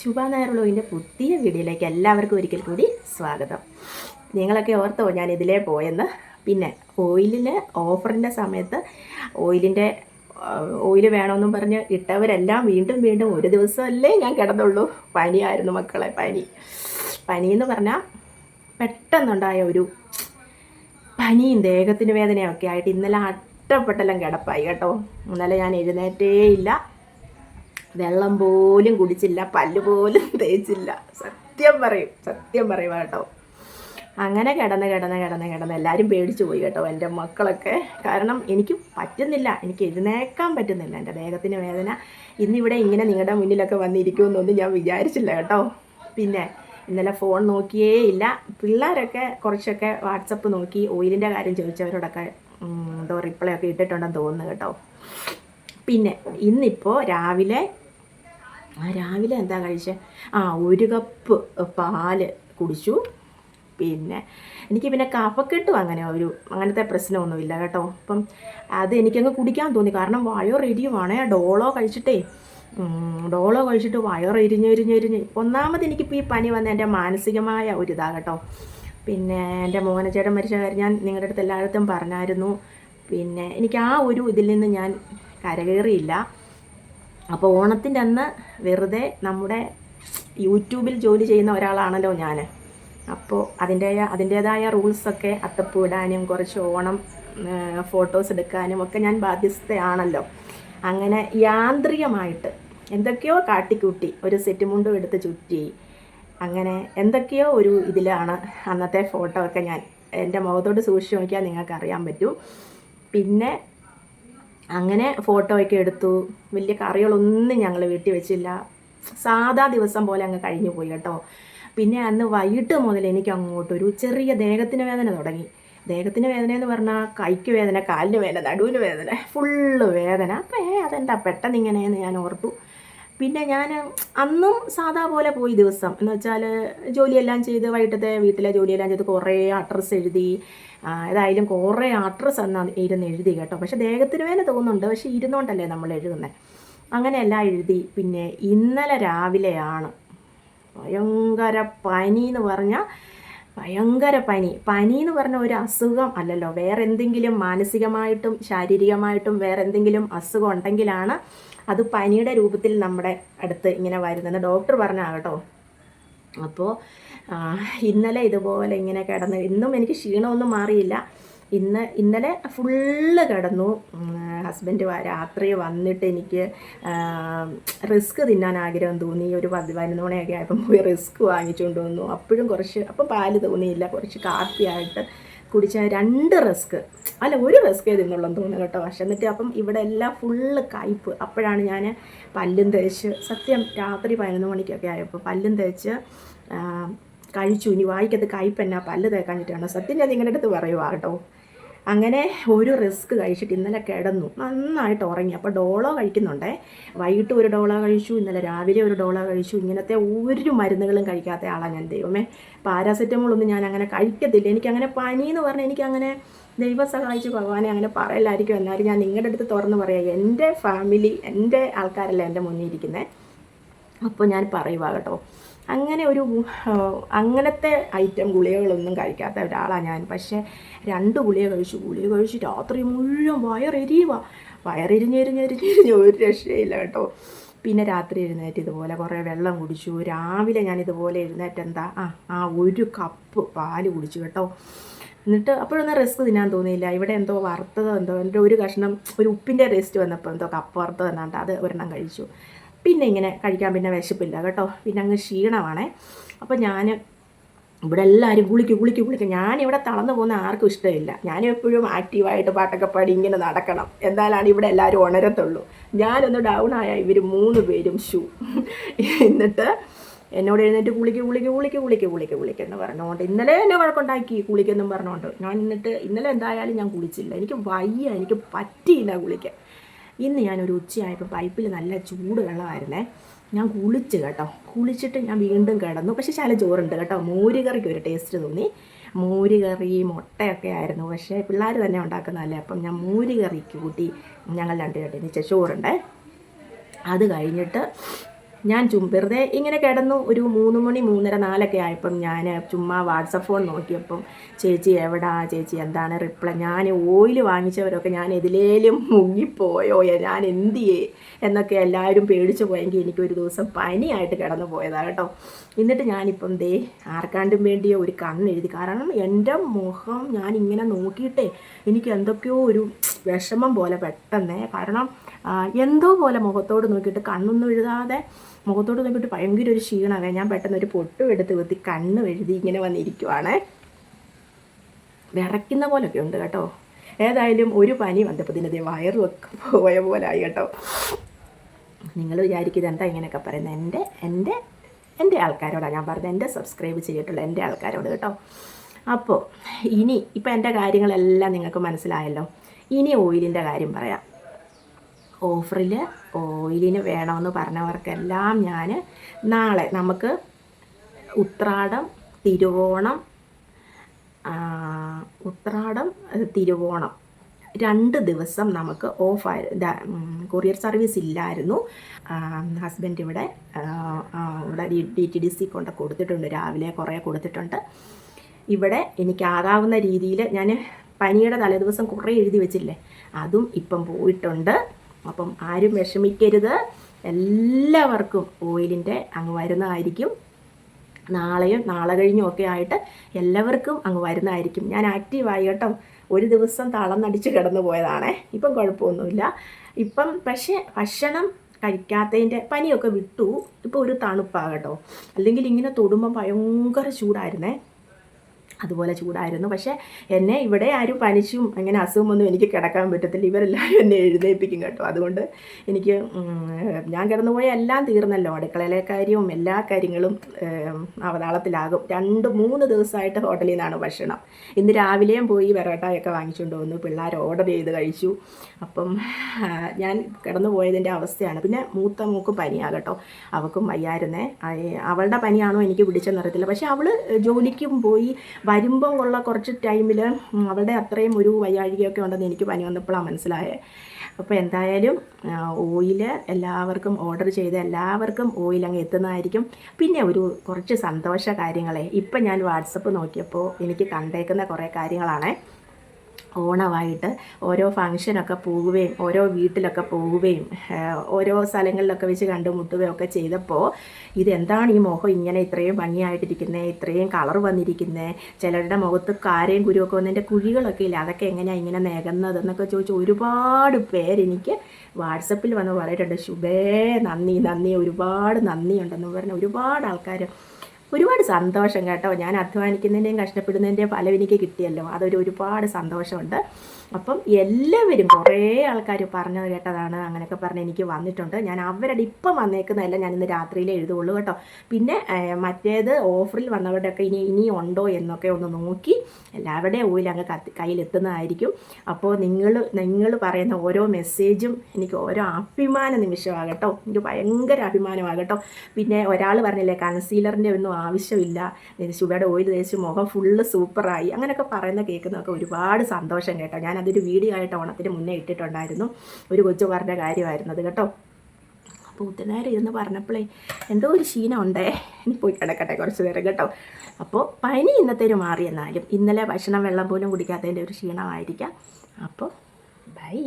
ശുഭ നായറുള്ളതിന്റെ പുതിയ വീഡിയോയിലേക്ക് എല്ലാവർക്കും ഒരിക്കൽ കൂടി സ്വാഗതം. നിങ്ങളൊക്കെ ഓർത്തോ ഞാൻ ഇതിലേ പോയെന്ന്. പിന്നെ ഓയിലിന് ഓഫറിന്റെ സമയത്ത് ഓയിലിന്റെ ഓയിൽ വേണമെന്നും പറഞ്ഞ് ഇട്ടവരെല്ലാം വീണ്ടും വീണ്ടും ഒരു ദിവസമല്ലേ ഞാൻ കിടന്നുള്ളൂ. പനിയായിരുന്നു മക്കളെ പനി. പനി എന്ന് പറഞ്ഞാൽ പെട്ടെന്നുണ്ടായ ഒരു പനിയും ദേഹത്തിന് വേദനയൊക്കെ ആയിട്ട് ഇന്നലെ അട്ടപ്പെട്ടെല്ലാം കിടപ്പായി കേട്ടോ. ഇന്നലെ ഞാൻ എഴുന്നേറ്റേ ഇല്ല. വെള്ളം പോലും കുടിച്ചില്ല പല്ല് പോലും തേച്ചില്ല. സത്യം പറയും സത്യം പറയും കേട്ടോ. അങ്ങനെ കിടന്ന് കിടന്ന് കിടന്ന് കിടന്ന് എല്ലാവരും പേടിച്ചു പോയി കേട്ടോ എന്റെ മക്കളൊക്കെ. കാരണം എനിക്ക് പറ്റുന്നില്ല എനിക്ക് എഴുന്നേക്കാൻ പറ്റുന്നില്ല. എന്റെ ദേഹത്തിന് വേദന ഇന്നിവിടെ ഇങ്ങനെ നിങ്ങളുടെ മുന്നിലൊക്കെ വന്നിരിക്കുമെന്നൊന്നും ഞാൻ വിചാരിച്ചില്ല കേട്ടോ. പിന്നെ ഇന്നലെ ഫോൺ നോക്കിയേ ഇല്ല. പിള്ളേരൊക്കെ കുറച്ചൊക്കെ വാട്സപ്പ് നോക്കി ഓയിലിന്റെ കാര്യം ചോദിച്ചവരോടൊക്കെ എന്തോ റിപ്ലൈ ഒക്കെ ഇട്ടിട്ടുണ്ടെന്ന് തോന്നുന്നു കേട്ടോ. പിന്നെ ഇന്നിപ്പോൾ രാവിലെ ആ രാവിലെ എന്താ കഴിച്ചത് ആ ഒരു കപ്പ് പാൽ കുടിച്ചു. പിന്നെ എനിക്ക് പിന്നെ കഫക്കെട്ടും അങ്ങനെ ഒരു അങ്ങനത്തെ പ്രശ്നമൊന്നുമില്ല കേട്ടോ. അപ്പം അത് എനിക്കങ്ങ് കുടിക്കാൻ തോന്നി. കാരണം വയോ റെഡിയുമാണ് ആ ഡോളോ കഴിച്ചിട്ടേ ഡോളോ കഴിച്ചിട്ട് വയർ എരിഞ്ഞെരിഞ്ഞെരിഞ്ഞ് ഒന്നാമത് എനിക്കിപ്പോൾ ഈ പനി വന്ന എന്റെ മാനസികമായ ഒരു ഇതാ കേട്ടോ. പിന്നെ എന്റെ മോനച്ചേട്ടൻ മരിച്ച കാര്യം ഞാൻ നിങ്ങളുടെ അടുത്ത് എല്ലായിടത്തും പറഞ്ഞായിരുന്നു. പിന്നെ എനിക്ക് ആ ഒരു ഇതിൽ നിന്ന് ഞാൻ കരകയറിയില്ല. അപ്പോൾ ഓണത്തിന്റെ അന്ന് വെറുതെ നമ്മുടെ യൂട്യൂബിൽ ജോലി ചെയ്യുന്ന ഒരാളാണല്ലോ ഞാൻ അപ്പോൾ അതിന്റെ അതിന്റേതായ റൂൾസൊക്കെ അത്തപ്പൂ ഇടാനും കുറച്ച് ഓണം ഫോട്ടോസ് എടുക്കാനും ഒക്കെ ഞാൻ ബാധ്യസ്ഥയാണല്ലോ. അങ്ങനെ യാന്ത്രികമായിട്ട് എന്തൊക്കെയോ കാട്ടിക്കൂട്ടി ഒരു സെറ്റ് മുണ്ടും എടുത്ത് ചുറ്റി. അങ്ങനെ എന്തൊക്കെയോ ഒരു ഇതിലാണ് അന്നത്തെ ഫോട്ടോ ഒക്കെ ഞാൻ എന്റെ മുഖത്തോട് സൂക്ഷിച്ച് നോക്കിയാൽ നിങ്ങൾക്ക് അറിയാൻ പറ്റും. പിന്നെ അങ്ങനെ ഫോട്ടോ ഒക്കെ എടുത്തു. വലിയ കറികളൊന്നും ഞങ്ങൾ വീട്ടിൽ വെച്ചില്ല. സാധാ ദിവസം പോലെ അങ്ങ് കഴിഞ്ഞു പോയി കേട്ടോ. പിന്നെ അന്ന് വൈകിട്ട് മുതൽ എനിക്ക് അങ്ങോട്ട് ഒരു ചെറിയ ദേഹത്തിന് വേദന തുടങ്ങി. ദേഹത്തിന് വേദന എന്ന് പറഞ്ഞാൽ കൈക്ക് വേദന കാലിന് വേദന നടുവിന് വേദന ഫുള്ള് വേദന. അപ്പം ഏ അതെന്താ പെട്ടെന്ന് ഇങ്ങനെയെന്ന് ഞാൻ ഓർത്തു. പിന്നെ ഞാൻ അന്നും സാധാ പോലെ പോയി ദിവസം. എന്ന് വെച്ചാൽ ജോലിയെല്ലാം ചെയ്ത് വൈകിട്ടത്തെ വീട്ടിലെ ജോലിയെല്ലാം ചെയ്ത് കുറേ അഡ്രസ്സ് എഴുതി. ഏതായാലും കുറേ അഡ്രസ്സ് അന്ന് ഇരുന്ന് എഴുതി കേട്ടോ. പക്ഷെ ദേഹത്തിന് വേദന തോന്നുന്നുണ്ട്. പക്ഷെ ഇരുന്നുകൊണ്ടല്ലേ നമ്മൾ എഴുതുന്നത് അങ്ങനെയെല്ലാം എഴുതി. പിന്നെ ഇന്നലെ രാവിലെയാണ്. ഭയങ്കര പനി എന്ന് പറഞ്ഞാൽ ഭയങ്കര പനി. പനി എന്ന് പറഞ്ഞ ഒരു അസുഖം അല്ലല്ലോ. വേറെ എന്തെങ്കിലും മാനസികമായിട്ടും ശാരീരികമായിട്ടും വേറെ എന്തെങ്കിലും അസുഖം ഉണ്ടെങ്കിലാണ് അത് പനിയുടെ രൂപത്തിൽ നമ്മുടെ അടുത്ത് ഇങ്ങനെ വരുന്നത്. ഡോക്ടർ പറഞ്ഞാകട്ടോ അപ്പോൾ ഇന്നലെ ഇതുപോലെ ഇങ്ങനെ കിടന്ന് ഇന്നും എനിക്ക് ക്ഷീണമൊന്നും മാറിയില്ല. ഇന്ന് ഇന്നലെ ഫുള്ള് കിടന്നു. ഹസ്ബൻഡ് രാത്രി വന്നിട്ട് എനിക്ക് റിസ്ക് തിന്നാൻ ആഗ്രഹം തോന്നി. ഒരു പതി പതിനൊന്ന് മണിയൊക്കെ പോയി റിസ്ക് വാങ്ങിച്ചുകൊണ്ട് വന്നു. അപ്പോഴും കുറച്ച് അപ്പം പാൽ തോന്നിയില്ല. കുറച്ച് കാപ്പിയായിട്ട് കുടിച്ച രണ്ട് റിസ്ക്. അല്ല ഒരു റസ്ക് തിന്നുള്ളൂ തോന്നുന്നു കേട്ടോ പക്ഷെ. എന്നിട്ട് അപ്പം ഇവിടെ എല്ലാം ഫുള്ള് കയ്പ്പ്. അപ്പോഴാണ് ഞാൻ പല്ലും തേച്ച് സത്യം രാത്രി പതിനൊന്ന് മണിക്കൊക്കെ ആയപ്പോൾ പല്ലും തേച്ച് കഴിച്ചു. ഇനി വായിക്കത്ത് കയ്പ്പ് എന്നാ പല്ല് തേക്കാഞ്ഞിട്ടാണ് സത്യം ഞാൻ നിങ്ങളുടെ അടുത്ത് പറയുവാ കേട്ടോ. അങ്ങനെ ഒരു റിസ്ക് കഴിച്ചിട്ട് ഇന്നലെ കിടന്നു. നന്നായിട്ട് ഉറങ്ങി. അപ്പോൾ ഡോളോ കഴിക്കുന്നുണ്ടേ. വൈകിട്ട് ഒരു ഡോളോ കഴിച്ചു ഇന്നലെ രാവിലെ ഒരു ഡോളോ കഴിച്ചു. ഇങ്ങനത്തെ ഒരു മരുന്നുകളും കഴിക്കാത്ത ആളാണ് ഞാൻ. ദൈവമേ പാരാസെറ്റമോൾ ഒന്നും ഞാൻ അങ്ങനെ കഴിക്കത്തില്ല. എനിക്കങ്ങനെ പനി എന്ന് പറഞ്ഞാൽ എനിക്കങ്ങനെ ദൈവം സഹായിച്ച് ഭഗവാനെ അങ്ങനെ പറയലായിരിക്കും. എന്നാലും ഞാൻ നിങ്ങളുടെ അടുത്ത് തുറന്ന് പറയാം. എന്റെ ഫാമിലി എന്റെ ആൾക്കാരല്ല എന്റെ മുന്നിൽ ഇരിക്കുന്നത് അപ്പോൾ ഞാൻ പറയുക കേട്ടോ. അങ്ങനെ ഒരു അങ്ങനത്തെ ഐറ്റം ഗുളികകളൊന്നും കഴിക്കാത്ത ഒരാളാണ് ഞാൻ. പക്ഷേ രണ്ട് ഗുളിക കഴിച്ചു. ഗുളിക കഴിച്ച് രാത്രി മുഴുവൻ വയറെരിയുക വയറെരിഞ്ഞെരിഞ്ഞെരിഞ്ഞെരിഞ്ഞ് ഒരു രക്ഷയില്ല കേട്ടോ. പിന്നെ രാത്രി എഴുന്നേറ്റ് ഇതുപോലെ കുറേ വെള്ളം കുടിച്ചു. രാവിലെ ഞാൻ ഇതുപോലെ എഴുന്നേറ്റ് എന്താ ആ ആ ഒരു കപ്പ് പാൽ കുടിച്ചു കേട്ടോ. എന്നിട്ട് അപ്പോഴൊന്നും റെസ്റ്റ് തിന്നാൻ തോന്നിയില്ല. ഇവിടെ എന്തോ വറുത്തതോ എന്തോ എന്റെ ഒരു കഷ്ണം ഒരു ഉപ്പിന്റെ ടേസ്റ്റ് വന്നപ്പോൾ എന്തോ കപ്പ് വറുത്തത് എന്നാണ്ട് അത് ഒരെണ്ണം കഴിച്ചു. പിന്നെ ഇങ്ങനെ കഴിക്കാൻ പിന്നെ വിശപ്പില്ല കേട്ടോ. പിന്നെ അങ്ങ് ക്ഷീണമാണേ. അപ്പോൾ ഞാൻ ഇവിടെ എല്ലാവരും കുളിക്കും കുളിക്കും കുളിക്കും ഞാനിവിടെ തളർന്നു പോകുന്ന ആർക്കും ഇഷ്ടമില്ല. ഞാൻ എപ്പോഴും ആക്റ്റീവായിട്ട് പാട്ടൊക്കെ പാടി ഇങ്ങനെ നടക്കണം. എന്നാലാണ് ഇവിടെ എല്ലാവരും ഉണരത്തുള്ളൂ. ഞാനൊന്ന് ഡൗൺ ആയ ഇവർ മൂന്ന് പേരും ഷൂ. എന്നിട്ട് എന്നോട് എഴുന്നേറ്റ് കുളിക്ക് കുളിക്ക് കുളിക്ക് കുളിക്ക് കുളിക്ക് കുളിക്ക് എന്ന് പറഞ്ഞുകൊണ്ട് ഇന്നലെ എന്നെ വഴക്കുണ്ടാക്കി കുളിക്കെന്നും പറഞ്ഞുകൊണ്ട്. ഞാൻ എന്നിട്ട് ഇന്നലെ എന്തായാലും ഞാൻ കുളിച്ചില്ല. എനിക്ക് വയ്യ എനിക്ക് പറ്റിയില്ല കുളിക്കാൻ ഇന്ന് ഞാനൊരു ഉച്ചയായപ്പോൾ പൈപ്പിൽ നല്ല ചൂട് വെള്ളമായിരുന്നേ. ഞാൻ കുളിച്ച് കേട്ടോ. കുളിച്ചിട്ട് ഞാൻ വീണ്ടും കിടന്നു. പക്ഷേ ശാല ചോറുണ്ട് കേട്ടോ. മോരുകറിക്ക് ഒരു ടേസ്റ്റ് തോന്നി. മോരുകറി മുട്ടയൊക്കെ ആയിരുന്നു. പക്ഷേ പിള്ളേർ തന്നെ ഉണ്ടാക്കുന്നതല്ലേ. അപ്പം ഞാൻ മോരുകറിക്ക് കൂട്ടി ഞങ്ങൾ രണ്ട് ചേട്ടൻ ചോറുണ്ടേ. അത് കഴിഞ്ഞിട്ട് ഞാൻ ചും വെറുതെ ഇങ്ങനെ കിടന്നു ഒരു മൂന്ന് മണി മൂന്നര നാലൊക്കെ ആയപ്പം ഞാൻ ചുമ്മാ വാട്സപ്പ് ഫോൺ നോക്കിയപ്പം ചേച്ചി എവിടാ? ചേച്ചി എന്താണ് റിപ്ലൈ ഞാൻ ഓയിൽ വാങ്ങിച്ചവരൊക്കെ ഞാൻ എതിലേലും മുങ്ങിപ്പോയോ? ഞാൻ എന്ത് ചെയ്യേ? എന്നൊക്കെ എല്ലാവരും പേടിച്ചു പോയെങ്കിൽ എനിക്ക് ഒരു ദിവസം പനിയായിട്ട് കിടന്നു പോയതാണ് കേട്ടോ. എന്നിട്ട് ഞാനിപ്പം ദേ ആർക്കാണ്ടും വേണ്ടിയ ഒരു കണ്ണെഴുതി കാരണം എന്റെ മുഖം ഞാൻ ഇങ്ങനെ നോക്കിയിട്ടേ എനിക്ക് എന്തൊക്കെയോ ഒരു വിഷമം പോലെ പെട്ടെന്നേ. കാരണം എന്തോ പോലെ മുഖത്തോട് നോക്കിയിട്ട് കണ്ണൊന്നും എഴുതാതെ മുഖത്തോട് നോക്കിയിട്ട് ഭയങ്കര ഒരു ക്ഷീണമാണ് ഞാൻ പെട്ടെന്ന് ഒരു പൊട്ടും എടുത്ത് കുത്തി കണ്ണ് എഴുതി ഇങ്ങനെ വന്നിരിക്കുവാണേ. വിറയ്ക്കുന്ന പോലൊക്കെ ഉണ്ട് കേട്ടോ. ഏതായാലും ഒരു പനി വന്നപ്പോൾ ഇതിന്റെ വയറും ഒക്കെ പോയ ആയി കേട്ടോ. നിങ്ങൾ വിചാരിക്കുന്നത് എന്താ ഇങ്ങനെയൊക്കെ പറയുന്നത്? എന്റെ എന്റെ എന്റെ ആൾക്കാരോടാണ് ഞാൻ പറഞ്ഞത്. എന്റെ സബ്സ്ക്രൈബ് ചെയ്തിട്ടുള്ള എന്റെ ആൾക്കാരോട് കേട്ടോ. അപ്പോൾ ഇനി ഇപ്പം എന്റെ കാര്യങ്ങളെല്ലാം നിങ്ങൾക്ക് മനസ്സിലായല്ലോ. ഇനി ഓയിലിന്റെ കാര്യം പറയാം. ഓഫറിൽ ഓയിലിന് വേണമെന്ന് പറഞ്ഞവർക്കെല്ലാം ഞാൻ നാളെ നമുക്ക് ഉത്രാടം തിരുവോണം ഉത്രാടം തിരുവോണം രണ്ട് ദിവസം നമുക്ക് ഓഫായി കൊറിയർ സർവീസ് ഇല്ലായിരുന്നു. ഹസ്ബൻഡ് ഇവിടെ ഇവിടെ ഡി ടി ഡി സി കൊണ്ട് കൊടുത്തിട്ടുണ്ട് രാവിലെ കുറേ കൊടുത്തിട്ടുണ്ട്. ഇവിടെ എനിക്കാകാവുന്ന രീതിയിൽ ഞാൻ പനിയുടെ തലേദിവസം കുറേ എഴുതി വെച്ചില്ലേ അതും ഇപ്പം പോയിട്ടുണ്ട്. അപ്പം ആരും വിഷമിക്കരുത്. എല്ലാവർക്കും ഓയിലിന്റെ അങ്ങ് വരുന്നതായിരിക്കും. നാളെയും നാളെ കഴിഞ്ഞും ഒക്കെ ആയിട്ട് എല്ലാവർക്കും അങ്ങ് വരുന്നതായിരിക്കും. ഞാൻ ആക്റ്റീവായി കേട്ടോ. ഒരു ദിവസം തളന്നടിച്ച് കിടന്നു പോയതാണേ. ഇപ്പം കുഴപ്പമൊന്നുമില്ല. ഇപ്പം പക്ഷേ ഭക്ഷണം കഴിക്കാത്തതിന്റെ പനിയൊക്കെ വിട്ടു. ഇപ്പോൾ ഒരു തണുപ്പാണ് കേട്ടോ. അല്ലെങ്കിൽ ഇങ്ങനെ തൊടുമ്പോൾ ഭയങ്കര ചൂടായിരുന്നേ. അതുപോലെ ചൂടായിരുന്നു. പക്ഷേ എന്നെ ഇവിടെ ആരും പനിച്ചും അങ്ങനെ അസുഖമൊന്നും എനിക്ക് കിടക്കാൻ പറ്റത്തില്ല. ഇവരെല്ലാവരും എന്നെ എഴുന്നേൽപ്പിക്കും കേട്ടോ. അതുകൊണ്ട് എനിക്ക് ഞാൻ കിടന്നുപോയ എല്ലാം തീർന്നല്ലോ. അടുക്കളയിലെ കാര്യവും എല്ലാ കാര്യങ്ങളും അവതാളത്തിലാകും. രണ്ട് മൂന്ന് ദിവസമായിട്ട് ഹോട്ടലിൽ നിന്നാണ് ഭക്ഷണം. ഇന്ന് രാവിലെയും പോയി പെറോട്ടയൊക്കെ വാങ്ങിച്ചുകൊണ്ട് വന്നു. പിള്ളേർ ഓർഡർ ചെയ്ത് കഴിച്ചു. അപ്പം ഞാൻ കിടന്നു പോയതിന്റെ അവസ്ഥയാണ്. പിന്നെ മൂത്ത മൂക്കും പനിയാണ് കേട്ടോ. അവൾക്കും വയ്യായിരുന്നേ. അവളുടെ പനിയാണോ എനിക്ക് പിടിച്ചെന്നറിയത്തില്ല. പക്ഷേ അവൾ ജോലിക്കും പോയി വരുമ്പം ഉള്ള കുറച്ച് ടൈമിൽ അവളുടെ അത്രയും ഒരു വയ്യാഴികയൊക്കെ ഉണ്ടെന്ന് എനിക്ക് പനി വന്നപ്പോഴാണ് മനസ്സിലായത് അപ്പോൾ എന്തായാലും ഓയിൽ എല്ലാവർക്കും ഓർഡർ ചെയ്ത് എല്ലാവർക്കും ഓയിൽ അങ്ങ് എത്തുന്നതായിരിക്കും. പിന്നെ ഒരു കുറച്ച് സന്തോഷ കാര്യങ്ങളെ. ഇപ്പം ഞാൻ വാട്സപ്പ് നോക്കിയപ്പോൾ എനിക്ക് കണ്ടേക്കുന്ന കുറേ കാര്യങ്ങളാണേ. ഓണമായിട്ട് ഓരോ ഫങ്ഷനൊക്കെ പോവുകയും ഓരോ വീട്ടിലൊക്കെ പോവുകയും ഓരോ സ്ഥലങ്ങളിലൊക്കെ വെച്ച് കണ്ടുമുട്ടുകയും ഒക്കെ ചെയ്തപ്പോൾ ഇതെന്താണ് ഈ മുഖം ഇങ്ങനെ ഇത്രയും ഭംഗിയായിട്ടിരിക്കുന്നത് ഇത്രയും കളർ വന്നിരിക്കുന്നത് ചിലരുടെ മുഖത്ത് കാരയും കുരുവൊക്കെ വന്നതിന്റെ കുഴികളൊക്കെ ഇല്ല അതൊക്കെ എങ്ങനെയാണ് ഇങ്ങനെ നേകുന്നത് എന്നൊക്കെ ചോദിച്ച് ഒരുപാട് പേരെനിക്ക് വാട്സപ്പിൽ വന്ന് പറയിട്ടുണ്ട് ശുഭേ നന്ദി നന്ദി ഒരുപാട് നന്ദിയുണ്ടെന്ന് പറഞ്ഞ് ഒരുപാട് ആൾക്കാർ ഒരുപാട് സന്തോഷം കേട്ടോ. ഞാൻ അധ്വാനിക്കുന്നതിന്റെയും കഷ്ടപ്പെടുന്നതിന്റെയും ഫലം എനിക്ക് കിട്ടിയല്ലോ. അതൊരു ഒരുപാട് സന്തോഷമുണ്ട്. അപ്പം എല്ലാവരും കുറേ ആൾക്കാർ പറഞ്ഞത് കേട്ടതാണ്. അങ്ങനെയൊക്കെ പറഞ്ഞ് എനിക്ക് വന്നിട്ടുണ്ട്. ഞാൻ അവരുടെ ഇപ്പം വന്നേക്കുന്നതല്ല ഞാൻ ഇന്ന് രാത്രിയിലേ എഴുതുള്ളൂ കേട്ടോ. പിന്നെ മറ്റേത് ഓഫറിൽ വന്നവരുടെയൊക്കെ ഇനി ഇനി ഉണ്ടോ എന്നൊക്കെ ഒന്ന് നോക്കി എല്ലാവരുടെയും ഓയിൽ അങ്ങ് കത്തി കയ്യിലെത്തുന്നതായിരിക്കും. അപ്പോൾ നിങ്ങൾ നിങ്ങൾ പറയുന്ന ഓരോ മെസ്സേജും എനിക്ക് ഓരോ അഭിമാന നിമിഷമാകട്ടോ. എനിക്ക് ഭയങ്കര അഭിമാനമാകട്ടോ. പിന്നെ ഒരാൾ പറഞ്ഞില്ലേ കൺസീലറിന്റെ ഒന്നും ആവശ്യമില്ല. ശുഭയുടെ ഓയിൽ തേച്ച് മുഖം ഫുള്ള് സൂപ്പറായി. അങ്ങനെയൊക്കെ പറയുന്ന കേൾക്കുന്നതൊക്കെ ഒരുപാട് സന്തോഷം കേട്ടോ. ഞാൻ അതൊരു വീഡിയോ ആയിട്ട് ഓണത്തിന് മുന്നേ ഇട്ടിട്ടുണ്ടായിരുന്നു. ഒരു കൊച്ചു പറഞ്ഞ കാര്യമായിരുന്നു കേട്ടോ. അപ്പോൾ ഉത്തരനേരം ഇരുന്ന് പറഞ്ഞപ്പോഴേ എന്തോ ഒരു ക്ഷീണം ഉണ്ടേ ഇനി പോയി കിടക്കട്ടെ കുറച്ച് നേരം കേട്ടോ. അപ്പോൾ പനി ഇന്നത്തേര് മാറി എന്നാലും ഇന്നലെ ഭക്ഷണം വെള്ളം പോലും കുടിക്കാത്തതിന്റെ ഒരു ക്ഷീണമായിരിക്കാം അപ്പോൾ ബൈ